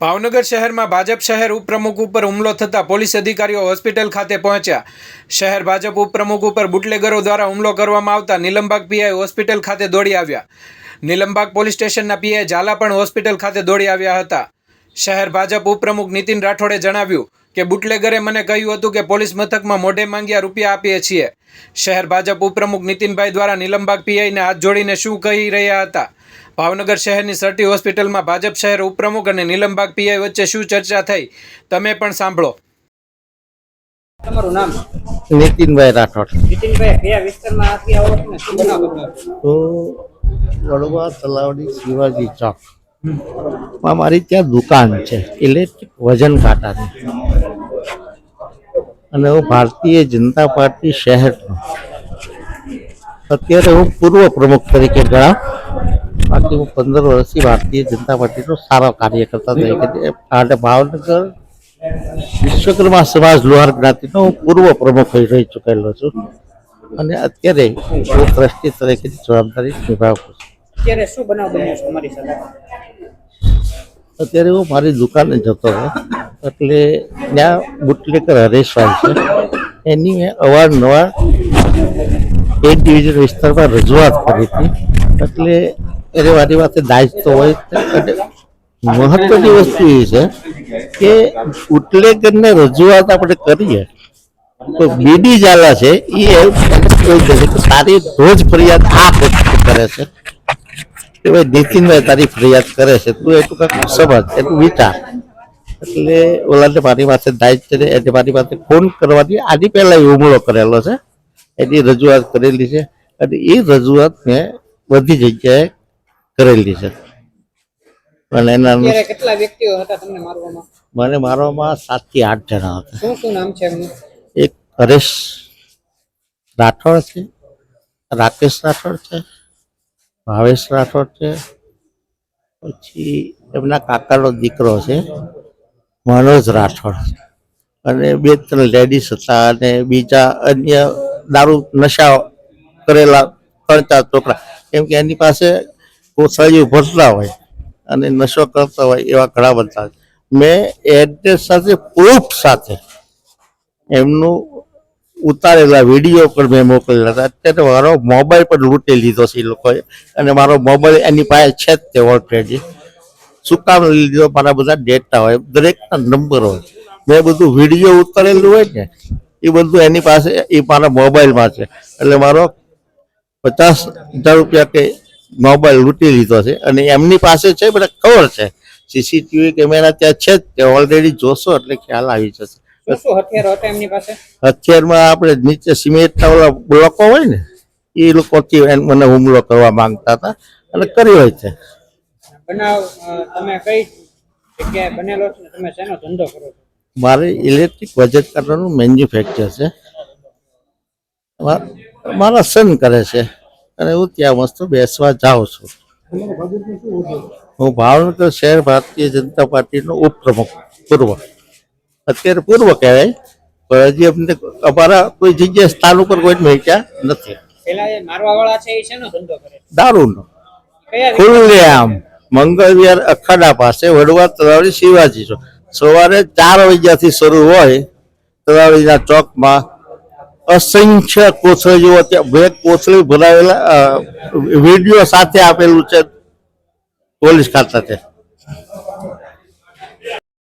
ભાવનગર શહેરમાં ભાજપ શહેર ઉપપ્રમુખ ઉપર હુમલો થતાં પોલીસ અધિકારીઓ હોસ્પિટલ ખાતે પહોંચ્યા. શહેર ભાજપ ઉપપ્રમુખ ઉપર બુટલેગરો દ્વારા હુમલો કરવામાં આવતા નીલમબાગ પીઆઈ હોસ્પિટલ ખાતે દોડી આવ્યા. નીલમબાગ પોલીસ સ્ટેશનના પીઆઈ ઝાલા પણ હોસ્પિટલ ખાતે દોડી આવ્યા હતા. શહેર ભાજપ ઉપપ્રમુખ નીતિન રાઠોડે જણાવ્યું કે, બુટલેગરે મને કહ્યું હતું કે, પોલીસ મથકમાં મોઢે માંગ્યા રૂપિયા આપીએ છીએ. શહેર ભાજપ ઉપપ્રમુખ નીતિનભાઈ દ્વારા નીલમબાગ પીઆઈને હાથ જોડીને શું કહી રહ્યા હતા? ભાવનગર શહેરની સર્ટી હોસ્પિટલમાં ભાજપ શહેર ઉપપ્રમુખ અને નીલમબાગ પીઆઈ વચ્ચે શું ચર્ચા થઈ તમે પણ સાંભળો. તમારું નામ? નીતિનભાઈ રાઠોડ. નીતિનભાઈ કયા વિસ્તારમાં આથી આવો છો ને? શું બનાવ બન્યો હું વડોદરા તલાવડી શિવાજી ચોક. માં મારી ત્યાં દુકાન છે ઇલેક્ટ્રિક વજન કાંટાની. અને હું ભારતીય જનતા પાર્ટી શહેરનો. અત્યારે હું પૂર્વ પ્રમુખ તરીકે ગણાવ. બાકી હું પંદર વર્ષથી ભારતીય જનતા પાર્ટીનો સારો કાર્યકર્તા તરીકે અને ભાવનગર વિશ્વકર્મા સમાજ લોહાર જ્ઞાતિનો હું પૂર્વ પ્રમુખ રહી ચૂકેલો છું. અને અત્યારે હું ટ્રસ્ટી તરીકે જવાબદારી નિભાવું છું. અત્યારે શું બનાવ બન્યો છે તમારી સાથે? અત્યારે હું મારી દુકાને જતો હતો એટલે ત્યાં બુટલેકર હરેશભાઈ છે. એની મેં અવારનવાર એ ડિવિઝન વિસ્તારમાં રજૂઆત કરી હતી. એટલે એને મારી પાસે દાયિત્વ હોય મહત્વની વસ્તુ એ છે કે ઉટલેગરને રજૂઆત આપણે કરીએ, તો બીડી ઝાલા છે, એ તારી રોજ ફરિયાદ આ કરે છે. કે ભાઈ નીતિનભાઈ તારી ફરિયાદ કરે છે, તું એટલું કાંઈક સમજ એટલું વિચાર. એટલે ઓલાને મારી પાસે દાયિત્વ છે એટલે મારી પાસે ફોન કરવાની આની પહેલા હુમલો કરેલો છે, એની રજૂઆત કરેલી છે, અને એ રજૂઆત મેં બધી જગ્યાએ કરેલી છે. અને એના કેટલા વ્યક્તિઓ હતા તમને મારવામાં? મને મારવામાં સાતથી આઠ જણા હતા. શું શું નામ છે એમનું? એક હરેશ રાઠોડ છે રાકેશ રાઠોડ છે ભાવેશ રાઠોડ છે પછી એમના કાકાનો દીકરો છે મનોજ રાઠોડ. અને બે ત્રણ લેડીઝ હતા અને બીજા અન્ય દારૂ નશા કરેલા ત્રણ ચાર છોકરા. કેમ કે એની પાસે કોથળીઓ ભરતા હોય અને નશો કરતા હોય એવા ઘણા બધા. મેં એડ્રેસ સાથે પ્રૂફ સાથે એમનું ઉતારેલા વીડિયો પણ મેં મોકલેલા હતા. અત્યારે મારો મોબાઈલ પણ લૂંટી લીધો છે એ લોકોએ અને મારો મોબાઈલ એની પાસે છે જ તે ઓલરેડી શું કામ લીધો? મારા બધા ડેટા હોય, દરેકના નંબર હોય. મેં બધું વીડિયો ઉતારેલું હોય ને, એ બધું એની પાસે, એ મારા મોબાઈલમાં છે. એટલે મારો પચાસ હજાર રૂપિયા કે મોબાઈલ લૂંટી લીધો છે અને એમની પાસે છે બધા ખબર છે. સીસીટીવી કેમેરા ત્યાં છે જ. તે ઓલરેડી જોશો એટલે ખ્યાલ આવી જશે. શું શું હથિયારો હતા એમની પાસે? અત્યારમાં આપણે નીચે સિમેન્ટના ઓલા બ્લોકો હોય ને એ લોકોથી મને હુમલો કરવા માંગતા હતા અને કર્યો કરો છો? મારે ઇલેક્ટ્રિક બજેટ કરવાનું મેન્યુફેક્ચર છે. મારા સન કરે છે. અને હું ત્યાં મસ્ત બેસવા જાઉં છું. હું ભાવનગર શહેર ભારતીય જનતા પાર્ટીનો ઉપપ્રમુખ પૂર્વ. અત્યારે પૂર્વ કહેવાય પણ હજી અમને અમારા કોઈ જગ્યાએ સ્થાન ઉપર કોઈ મેચ્યા નથી. દારૂનો. ખુલ્લેઆમ ખુલ્લે આમ મંગળવિહાર અખાડા પાસે વડવા તળાવડી શિવાજી છો. સવારે ચાર વાગ્યાથી શરૂ હોય તળાવડીના ચોકમાં અસંખ્ય કોથળીઓ બે કોથળી ભરાવેલા વીડિયો સાથે આપેલું છે પોલીસ ખાતાથી.